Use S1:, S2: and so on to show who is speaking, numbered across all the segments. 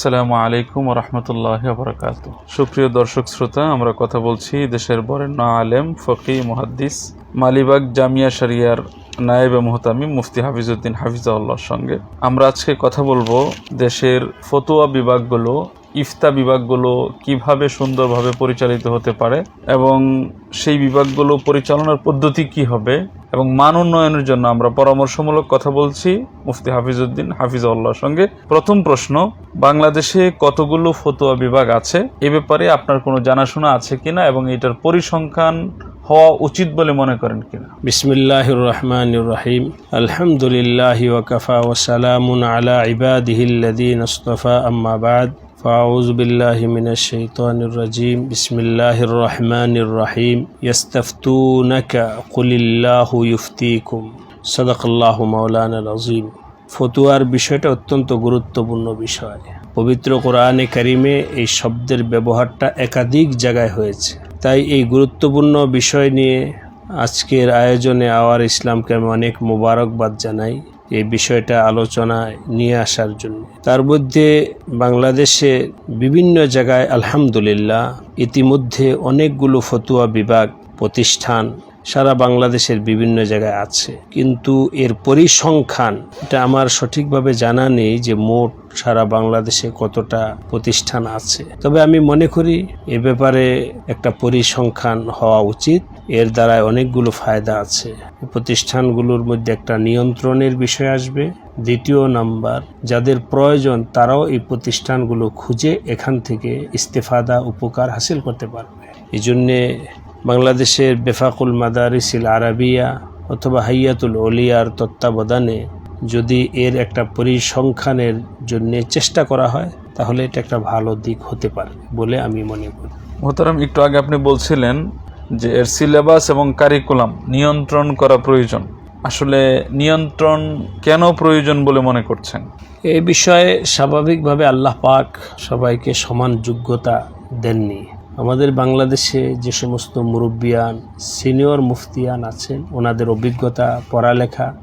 S1: আসসালামু আলাইকুম রহমতুল্লাহ বরকাত সুপ্রিয় দর্শক শ্রোতা, আমরা কথা বলছি দেশের বরেণ্য আলেম, ফকি, মুহাদ্দিস, মালিবাগ জামিয়া শরিয়ার নায়েবে মোহতামি মুফতি হাফিজউদ্দিন হাফিজাউল্লাহর সঙ্গে। আমরা আজকে কথা বলব দেশের ফতোয়া বিভাগগুলো ইফতা বিভাগগুলো কীভাবে সুন্দরভাবে পরিচালিত হতে পারে এবং সেই বিভাগগুলো পরিচালনার পদ্ধতি কি হবে এবং মান উন্নয়নের জন্য আমরা পরামর্শমূলক কথা বলছি। মুফতি হাফিজউদ্দিন হাফিজাউল্লাহর সঙ্গে। প্রথম প্রশ্ন, বাংলাদেশে কতগুলো ফতোয়া বিভাগ আছে? এ ব্যাপারে আপনার কোনো জানাশোনা আছে কিনা এবং এটার পরিসংখ্যান হওয়া উচিত বলে মনে করেন কিনা?
S2: বিসমিল্লাহির রহমানির রহিম। আলহামদুলিল্লাহি ওয়াকাফা ওয়াসালামুন আলা ইবাদিহিল্লাযীন ইসতাফা আম্মা বাদ। فأعوذ بالله من الشيطان الرجيم بسم الله الرحمن الرحيم يستفتونك قل الله يفتيكم صدق الله مولانا العظيم ফতুয়ার বিষয়টা অত্যন্ত গুরুত্বপূর্ণ বিষয় পবিত্র কোরআনে কারিমে এই শব্দের ব্যবহারটা একাধিক জায়গায় হয়েছে তাই এই গুরুত্বপূর্ণ বিষয় নিয়ে আজকের আয়োজনে আওয়ার ইসলামকে আমি অনেক মোবারকবাদ জানাই এই বিষয়টা আলোচনায় নিয়ে আসার জন্য। তার মধ্যে বাংলাদেশে বিভিন্ন জায়গায় আলহামদুলিল্লাহ ইতিমধ্যে অনেকগুলো ফতুয়া বিভাগ, প্রতিষ্ঠান সারা বাংলাদেশের বিভিন্ন জায়গায় আছে। কিন্তু এর পরিসংখ্যান, এটা আমার সঠিকভাবে জানা নেই যে মোট সারা বাংলাদেশে কতটা প্রতিষ্ঠান আছে। তবে আমি মনে করি এ ব্যাপারে একটা পরিসংখ্যান হওয়া উচিত। এর দ্বারায় অনেকগুলো ফায়দা আছে। প্রতিষ্ঠানগুলোর মধ্যে একটা নিয়ন্ত্রণের বিষয় আসবে। দ্বিতীয় নাম্বার, যাদের প্রয়োজন তারাও এই প্রতিষ্ঠানগুলো খুঁজে এখান থেকে ইস্তেফাদা উপকার হাসিল করতে পারবে। এই জন্যে বাংলাদেশের বেফাকুল মাদারিসিল আরাবিয়া অথবা হাইয়াতুল ওলিয়ার তত্ত্বাবধানে যদি এর একটা পরিসংখ্যানের জন্য চেষ্টা করা হয় তাহলে এটা একটা ভালো দিক হতে পারে বলে আমি মনে করি।
S1: মোহতারাম একটু আগে আপনি বলছিলেন যে এর সিলেবাস এবং কারিকুলাম নিয়ন্ত্রণ করা প্রয়োজন। আসলে নিয়ন্ত্রণ কেন প্রয়োজন বলে মনে করছেন?
S2: এই বিষয়ে স্বাভাবিকভাবে আল্লাহ পাক সবাইকে সমান যোগ্যতা দেননি। আমাদের বাংলাদেশে যে সমস্ত মুরব্বিয়ান, সিনিয়র মুফতিয়ান আছেন, ওনাদের অভিজ্ঞতা, পড়ালেখা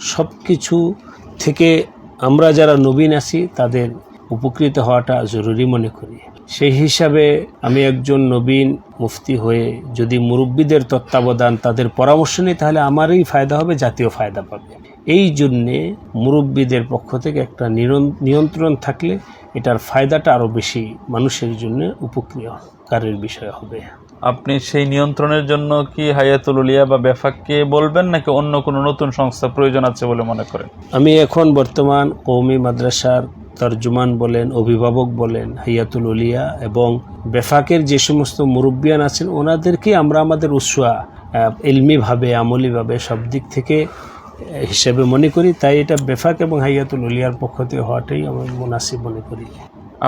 S2: সব কিছু থেকে আমরা যারা নবীন আছি, তাদের উপকৃত হওয়াটা জরুরি মনে করি। সেই হিসাবে আমি একজন নবীন মুফতি হয়ে যদি মুরব্বীদের তত্ত্বাবধান, তাদের পরামর্শ নিই, তাহলে আমারই ফায়দা হবে, জাতীয় ফায়দা পাবে। এই জন্যে মুরব্বীদের পক্ষ থেকে একটা নিয়ন্ত্রণ থাকলে এটার ফায়দাটা আরও বেশি মানুষের জন্য উপকারের বিষয় হবে।
S1: আপনি সেই নিয়ন্ত্রণের জন্য কি হায়াতুল উলিয়া বা বেফাককে বলবেন নাকি অন্য কোনো নতুন সংস্থা প্রয়োজন আছে বলে মনে করেন?
S2: আমি এখন বর্তমান কৌমি মাদ্রাসার তর্জমান বলেন অভিভাবক বলেন হাইয়াতুল উলিয়া এবং বেফাকের যে সমস্ত মুরব্বিয়ান আছেন ওনাদেরকে আমরা আমাদের উৎসাহ এলমিভাবে আমলিভাবে সব দিক থেকে হিসেবে মনে করি। তাই এটা বেফাক এবং হাইয়াতুল উলিয়ার পক্ষ থেকে হওয়াটাই আমি মুনাসিব মনে করি।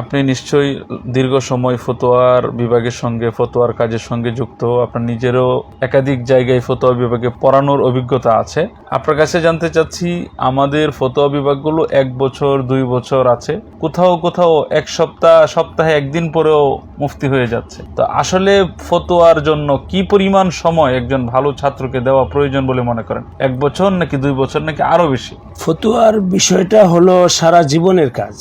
S1: আপনি নিশ্চয়ই দীর্ঘ সময় ফতোয়ার বিভাগের সঙ্গে, ফতোয়ার কাজের সঙ্গে যুক্ত, আপনার নিজেরও একাধিক জায়গায় ফতোয়া বিভাগে পড়ানোর অভিজ্ঞতা আছে। আপনার কাছে জানতে চাচ্ছি, আমাদের ফতোয়া বিভাগগুলো এক বছর, দুই বছর আছে। কোথাও কোথাও এক সপ্তাহ, সপ্তাহে একদিন পরেও মুফতি হয়ে যাচ্ছে। তো আসলে ফতোয়ার জন্য কি পরিমাণ সময় একজন ভালো ছাত্রকে দেওয়া প্রয়োজন বলে মনে করেন? এক বছর নাকি দুই বছর নাকি আরও বেশি?
S2: ফতুয়ার বিষয়টা হলো সারা জীবনের কাজ।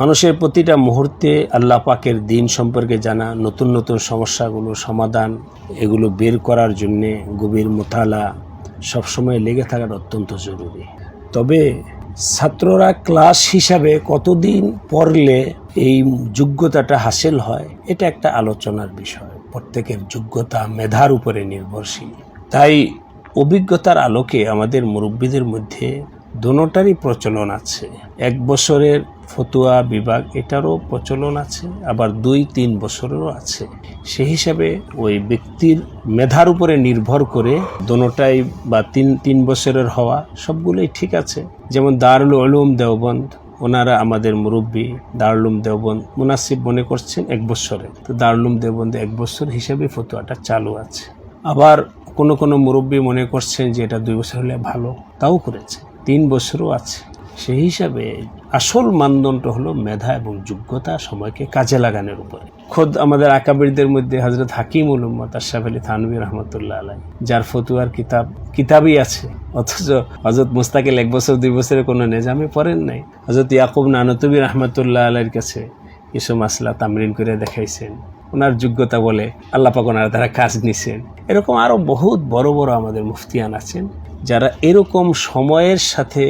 S2: মানুষের প্রতিটা মুহূর্তে আল্লাহ পাকের দিন সম্পর্কে জানা, নতুন নতুন সমস্যাগুলো, সমাধান এগুলো বের করার জন্যে গভীর মোতালা সবসময় লেগে থাকাটা অত্যন্ত জরুরি। তবে ছাত্ররা ক্লাস হিসাবে কতদিন পড়লে এই যোগ্যতাটা হাসিল হয়, এটা একটা আলোচনার বিষয়। প্রত্যেকের যোগ্যতা মেধার উপরে নির্ভরশীল। তাই অভিজ্ঞতার আলোকে আমাদের মুরব্বীদের মধ্যে দোনোটারই প্রচলন আছে। এক বছরের ফতুয়া বিভাগ এটারও প্রচলন আছে, আবার দুই তিন বছরেরও আছে। সেই হিসাবে ওই ব্যক্তির মেধার উপরে নির্ভর করে দোনোটাই বা তিন তিন বছরের হওয়া সবগুলোই ঠিক আছে। যেমন দারুল উলুম দেওবন্দ, ওনারা আমাদের মুরব্বী দারুলুম দেওবন্দ, মুনাসিব মনে করছেন এক বছরে। তো দারুলুম দেওবন্দে এক বছর হিসাবে ফতুয়াটা চালু আছে। আবার কোনো কোনো মুরব্বী মনে করছেন যে এটা দুই বছর হলে ভালো, তাও করেছে। তিন বছরও আছে। সেই হিসাবে আসল মানদণ্ড হলো মেধা এবং যোগ্যতা সময়কে কাজে লাগানোর উপরে। খোদ আমাদের আকাবিরদের মধ্যে হজরত হাকিম উলুম্মত আশরাফ আলী থানবী রহমতুল্লাহ আলাই যার ফতুয়ার কিতাব, কিতাবই আছে। অথচ হজরত মুস্তাকিল এক বছর, দুই বছরের কোনো নেজামে পড়েন নাই। হজরত ইয়াকুব নানতবী রহমতুল্লাহ আলাইয়ের কাছে কিছু মাসলা তামরিন করে দেখাইছেন। ওনার যোগ্যতা বলে আল্লাহ পাক ওনারা তারা কাজ নিছেন। এরকম আরও বহুত বড় বড় আমাদের মুফতিয়ান আছেন, যারা এরকম সময়ের সাথে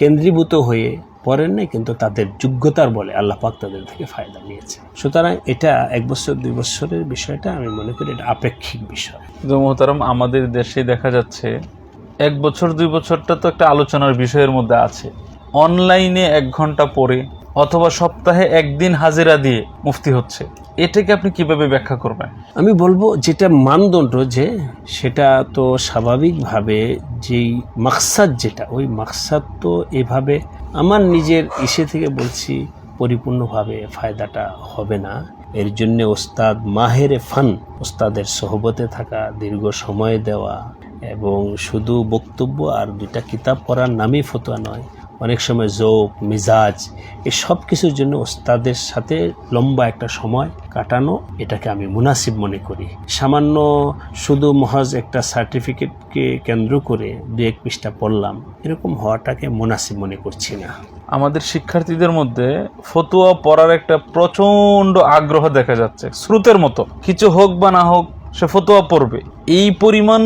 S2: কেন্দ্রীভূত হয়ে পড়েন নাই, কিন্তু তাদের যোগ্যতার বলে আল্লাহ পাক তাদের থেকে ফায়দা নিয়েছে সুতরাং এটা এক বছর, দুই বছরের বিষয়টা আমি মনে করি এটা আপেক্ষিক বিষয়।
S1: মোহতারাম, আমাদের দেশে দেখা যাচ্ছে এক বছর, দুই বছরটা তো একটা আলোচনার বিষয়ের মধ্যে আছে। অনলাইনে এক ঘণ্টা পরে অথবা সপ্তাহে একদিন হাজিরা দিয়ে মুফতি হচ্ছে। এটাকে আপনি কীভাবে ব্যাখ্যা করবেন?
S2: আমি বলব যেটা মানদণ্ড যে সেটা তো স্বাভাবিকভাবে যেই মাকসাদ যেটা, ওই মাকসাদ তো এভাবে আমার নিজের ইসে থেকে বলছি পরিপূর্ণভাবে ফায়দাটা হবে না। এর জন্যে ওস্তাদ মাহের ফান, ওস্তাদের সহবতে থাকা, দীর্ঘ সময় দেওয়া এবং শুধু বক্তব্য আর দুইটা কিতাব পড়ার নামই ফতোয়া নয় অনেক সময় জোক, মিজাজ এই সব কিছুর জন্য ওস্তাদের সাথে লম্বা একটা সময় কাটানো এটাকে আমি মুনাসিব মনে করি। সামান্য শুধু মহাজ একটা সার্টিফিকেটকে কেন্দ্র করে দু এক পৃষ্ঠা পড়লাম, এরকম হওয়াটাকে মুনাসিব মনে করছি না।
S1: আমাদের শিক্ষার্থীদের মধ্যে ফতুয়া পড়ার একটা প্রচণ্ড আগ্রহ দেখা যাচ্ছে, স্রোতের মতো। কিছু হোক বা না হোক সে ফতোয়া পড়বে। এই পরিমাণ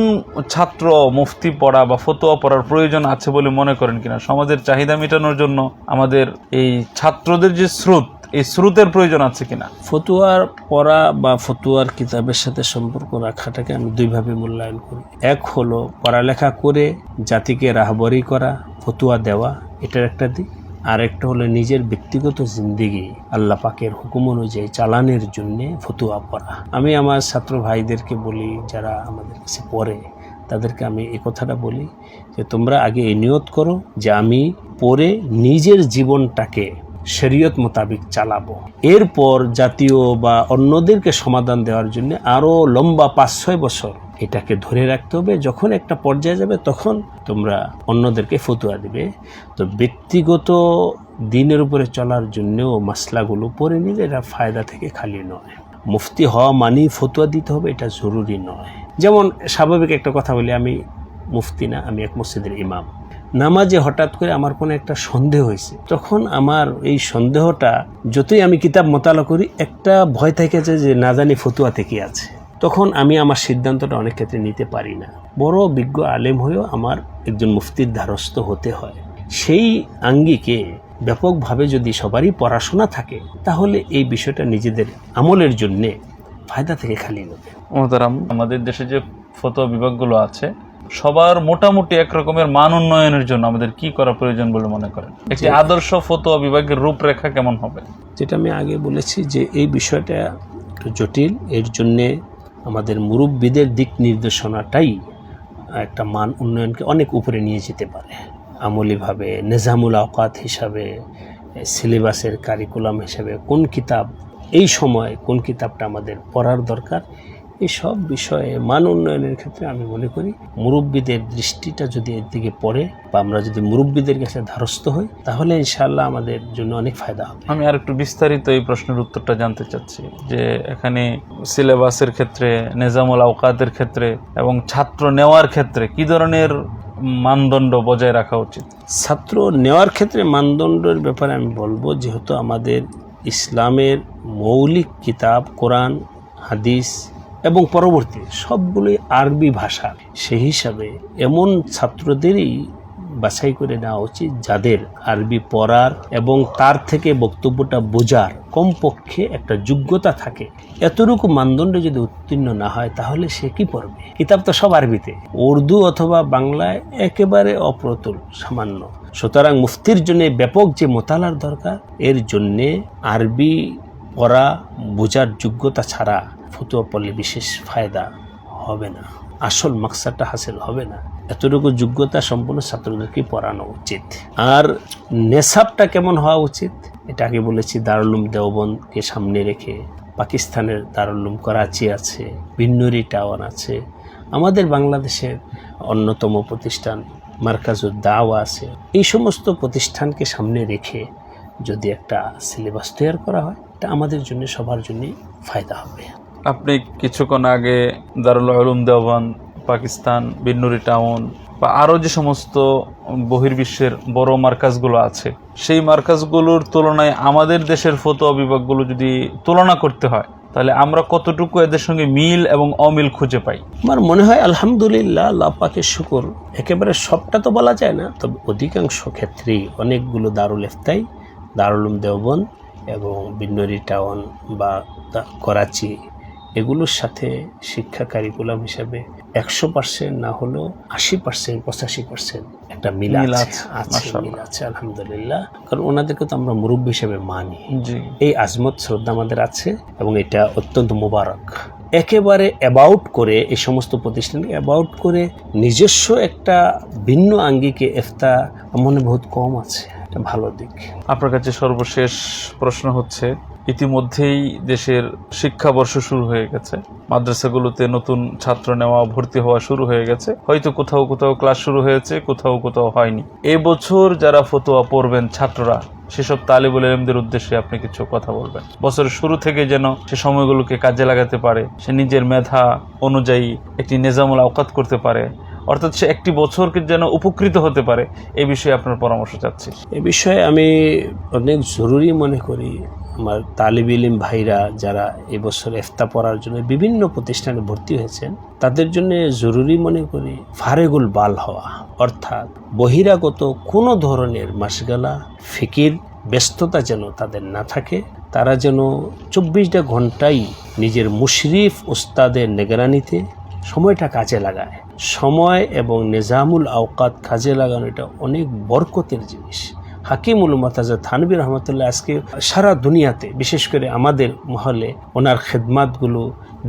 S1: ছাত্র, মুফতি পড়া বা ফতোয়া পড়ার প্রয়োজন আছে বলে মনে করেন কিনা? সমাজের চাহিদা মেটানোর জন্য আমাদের এই ছাত্রদের যে স্রোত, এই স্রোতের প্রয়োজন আছে কিনা?
S2: ফতুয়ার পড়া বা ফতুয়ার কিতাবের সাথে সম্পর্ক রাখাটাকে আমি দুইভাবে মূল্যায়ন করি। এক হলো পড়ালেখা করে জাতিকে রাহবরি করা, ফতুয়া দেওয়া, এটার একটা দিক। আর একটা হলো নিজের ব্যক্তিগত জিন্দিগি, আল্লাহ পাকের হুকুম অনুযায়ী চালানের জন্য ফতুয়া পড়া। আমি আমার ছাত্র ভাইদেরকে বলি, যারা আমাদের কাছে পড়ে, তাদেরকে আমি এই কথাটা বলি যে তোমরা আগে এই নিয়ত করো যে আমি পরে নিজের জীবনটাকে শরীয়ত মোতাবিক চালাবো। এরপর জাতীয় বা অন্যদেরকে সমাধান দেওয়ার জন্য আরও লম্বা পাঁচ ছয় বছর এটাকে ধরে রাখতে হবে, যখন একটা পর্যায়ে যাবে তখন তোমরা অন্যদেরকে ফতুয়া দিবে। তো ব্যক্তিগত দিনের উপরে চলার জন্যও মাসলাগুলো পড়ে নিলে এটা ফায়দা থেকে খালি নয়। মুফতি হওয়া মানেই ফতুয়া দিতে হবে, এটা জরুরি নয়। যেমন স্বাভাবিক একটা কথা বলি, আমি মুফতি না, আমি এক মসজিদের ইমাম। নামাজে হঠাৎ করে আমার কোনো একটা সন্দেহ হয়েছে। তখন আমার এই সন্দেহটা, যতই আমি কিতাব মোতালা করি, একটা ভয় থেকে যে না জানি ফতুয়াতে কি আছে। তখন আমি আমার সিদ্ধান্তটা অনেক ক্ষেত্রে নিতে পারি না। বড় বিজ্ঞ আলেম হয়েও আমার একজন মুফতির ধারস্থ হতে হয়। সেই আঙ্গিকে ব্যাপকভাবে যদি সবারই পড়াশোনা থাকে তাহলে এই বিষয়টা নিজেদের আমলের জন্যে ফায়দা থেকে খালি নেবে
S1: মোহতারাম আমাদের দেশে যে ফতোয়া বিভাগগুলো আছে সবার মোটামুটি এক রকমের মান উন্নয়নের জন্য আমাদের কি করা প্রয়োজন বলে মনে করেন? একটি আদর্শ ফতোয়া বিভাগের রূপরেখা কেমন হবে?
S2: যেটা আমি আগে বলেছি যে এই বিষয়টা একটু জটিল এর জন্যে আমাদের মুরব্বীদের দিক নির্দেশনাটাই একটা মান উন্নয়নকে অনেক উপরে নিয়ে যেতে পারে। আমলিভাবে, নিজামুল আওকাত হিসাবে, সিলেবাসের কারিকুলাম হিসাবে কোন কিতাব, এই সময় কোন কিতাবটা আমাদের পড়ার দরকার এই সব বিষয়ে মান উন্নয়নের ক্ষেত্রে আমি মনে করি মুরব্বীদের দৃষ্টিটা যদি এর দিকে পড়ে বা আমরা যদি মুরব্বীদের কাছে ধারস্থ হই তাহলে ইনশাল্লাহ আমাদের জন্য অনেক ফায়দা হবে।
S1: আমি আর একটু বিস্তারিত এই প্রশ্নের উত্তরটা জানতে চাচ্ছি যে এখানে সিলেবাসের ক্ষেত্রে নেজামুল আওকাতের ক্ষেত্রে এবং ছাত্র নেওয়ার ক্ষেত্রে কি ধরনের মানদণ্ড বজায় রাখা উচিত?
S2: ছাত্র নেওয়ার ক্ষেত্রে মানদণ্ডের ব্যাপারে আমি বলব যেহেতু আমাদের ইসলামের মৌলিক কিতাব কোরআন হাদিস এবং পরবর্তী সবগুলোই আরবি ভাষা। সেই হিসাবে এমন ছাত্রদেরই বাছাই করে নেওয়া উচিত যাদের আরবি পড়ার এবং তার থেকে বক্তব্যটা বোঝার কমপক্ষে একটা যোগ্যতা থাকে। এতটুকু মানদণ্ডে যদি উত্তীর্ণ না হয়, তাহলে সে কি পড়বে? কিতাব তো সব আরবিতে। উর্দু অথবা বাংলায় একেবারে অপ্রতুল, সামান্য। সুতরাং মুফতির জন্য ব্যাপক যে মোতালার দরকার, এর জন্যে আরবি পড়া বোঝার যোগ্যতা ছাড়া ফতুয়া পড়লে বিশেষ ফায়দা হবে না। আসল মাকসাদটা হাসিল হবে না। এতটুকু যোগ্যতা সম্পন্ন ছাত্রদেরকে পড়ানো উচিত। আর নেশাবটা কেমন হওয়া উচিত? এটা আগে বলেছি, দারুলুম দেওবনকে সামনে রেখে পাকিস্তানের দারুলুম করাচি আছে, বিন্নুরি টাওয়ার আছে, আমাদের বাংলাদেশের অন্যতম প্রতিষ্ঠান মার্কাজুর দাওয়া আছে। এই সমস্ত প্রতিষ্ঠানকে সামনে রেখে যদি একটা সিলেবাস তৈরি করা হয়, এটা আমাদের জন্য, সবার জন্যই ফায়দা হবে।
S1: আপনি কিছুক্ষণ আগে দারুল উলুম দেওয়ান পাকিস্তান, বিন্নুরি টাউন বা আরও যে সমস্ত বহির্বিশ্বের বড় মার্কাজগুলো আছে, সেই মার্কাজগুলোর তুলনায় আমাদের দেশের ফতোয়া বিভাগগুলো যদি তুলনা করতে হয়, তাহলে আমরা কতটুকু এদের সঙ্গে মিল এবং অমিল খুঁজে পাই?
S2: আমার মনে হয় আলহামদুলিল্লাহ পাকের শুকর। একেবারে সবটা তো বলা যায় না, তবে অধিকাংশ ক্ষেত্রেই অনেকগুলো দারুল ইফতাই, দারুল উলুম দেওবন্দ এবং বিন্নরি টাউন বা করাচি এগুলোর সাথে শিক্ষা কারিকুলাম হিসাবে একশো পার্সেন্ট না হলেও আশি পার্সেন্ট পঁচাশি পার্সেন্ট একটা মিল আছে। মিল আছে আলহামদুলিল্লাহ। কারণ ওনাদেরকে তো আমরা মুরব্বী হিসেবে মানি। এই আজমত শ্রদ্ধা আমাদের আছে এবং এটা অত্যন্ত মোবারক। একেবারে অ্যাবাউট করে এই সমস্ত প্রতিষ্ঠানকে অ্যাবাউট করে নিজস্ব একটা ভিন্ন আঙ্গিকে এফতা মনে বহুত কম আছে। এটা ভালো দিক।
S1: আপনার কাছে সর্বশেষ প্রশ্ন হচ্ছে, ইতিমধ্যেই দেশের শিক্ষাবর্ষ শুরু হয়ে গেছে। মাদ্রাসাগুলোতে নতুন ছাত্র নেওয়া, ভর্তি হওয়া শুরু হয়ে গেছে। হয়তো কোথাও কোথাও ক্লাস শুরু হয়েছে, কোথাও কোথাও হয়নি। এবছর যারা ফতোয়া পড়বেন ছাত্ররা, সেসব তালিবুল এলমদের উদ্দেশ্যে আপনি কিছু কথা বলবেন। বছরের শুরু থেকে যেন সে সময়গুলোকে কাজে লাগাতে পারে, সে নিজের মেধা অনুযায়ী একটি নিজামুল আওকাত করতে পারে অর্থাৎ সে একটি বছরকে যেন উপকৃত হতে পারে, এ বিষয়ে আপনার পরামর্শ চাচ্ছি।
S2: এ বিষয়ে আমি অনেক জরুরি মনে করি আমার তালিব ইলিম ভাইরা যারা এবছর এফতা পড়ার জন্য বিভিন্ন প্রতিষ্ঠানে ভর্তি হয়েছেন, তাদের জন্য জরুরি মনে করি ফারেগুল বাল হওয়া, অর্থাৎ বহিরাগত কোনো ধরনের মাসগালা, ফিকির, ব্যস্ততা যেন তাদের না থাকে, তারা যেন চব্বিশটা ঘন্টাই নিজের মুশরিফ ওস্তাদের নেগরানিতে সময়টা কাজে লাগায়। সময় এবং নিজামুল আওকাত কাজে লাগানো এটা অনেক বরকতের জিনিস। হাকিমুল মতাজা থানবির রহমতুল্লাহ আজকে সারা দুনিয়াতে, বিশেষ করে আমাদের মহলে, ওনার খেদমাতগুলো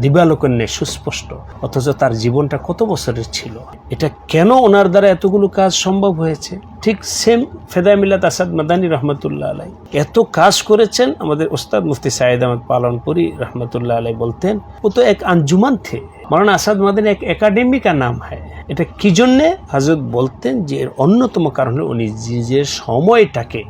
S2: দিবালোকন্যে সুস্পষ্ট, অথচ তার জীবনটা কত বছরের ছিল? এটা কেন ওনার দ্বারা এতগুলো কাজ সম্ভব হয়েছে? ঠিক সেম ফেদায় মিল্লাত আসাদ মাদানী রহমতুল্লাহ আলাই। এত কাজ করেছেন, আমাদের ওস্তাদ মুফতি সাইদ আহমদ পালনপুরি রহমতুল্লাহ আলাই বলতেন, ও তো এক আঞ্জুমান থে মৌলানা আসাদ মাদানী এক একাডেমি কা নাম হয়। এটা কি জন্যে? হাজরত বলতেন যে এর অন্যতম কারণে উনি নিজের সময়টাকে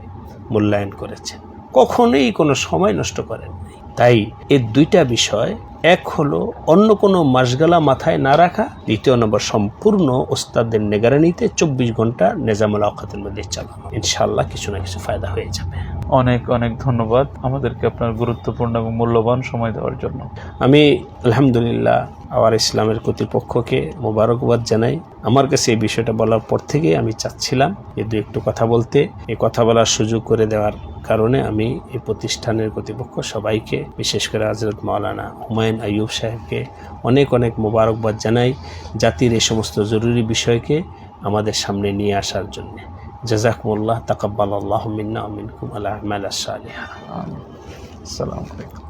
S2: মূল্যায়ন করেছেন। কখনোই কোনো সময় নষ্ট করেন তাই এই দুইটা বিষয় এক হলো অন্য কোনো মাসগালা মাথায় না রাখা। দ্বিতীয় নম্বর সম্পূর্ণ ওস্তাদের নেগারানিতে চব্বিশ ঘণ্টা নেজামুল আওকাতের মধ্যে চালানো। ইনশাল্লাহ কিছু না কিছু ফায়দা হয়ে যাবে।
S1: অনেক অনেক ধন্যবাদ আমাদেরকে আপনার গুরুত্বপূর্ণ এবং মূল্যবান সময় দেওয়ার জন্য।
S2: আমি আলহামদুলিল্লাহ আওয়ার ইসলামের কর্তৃপক্ষকে মোবারকবাদ জানাই। আমার কাছে এই বিষয়টা বলার পর থেকে আমি চাচ্ছিলাম যে দু একটু কথা বলতে। এই কথা বলার সুযোগ করে দেওয়ার কারণে আমি এই প্রতিষ্ঠানের কর্তৃপক্ষ সবাইকে, বিশেষ করে হজরত মাওলানা হুমায়ুন আইয়ুব সাহেবকে অনেক অনেক মোবারকবাদ জানাই জাতির এই সমস্ত জরুরি বিষয়কে আমাদের সামনে নিয়ে আসার জন্য। জাজাকুমুল্লাহ তাকাব্বাল আল্লাহ মিন্না মিনকুম আল্লাহ সালিহা।
S1: আসসালামু আলাইকুম।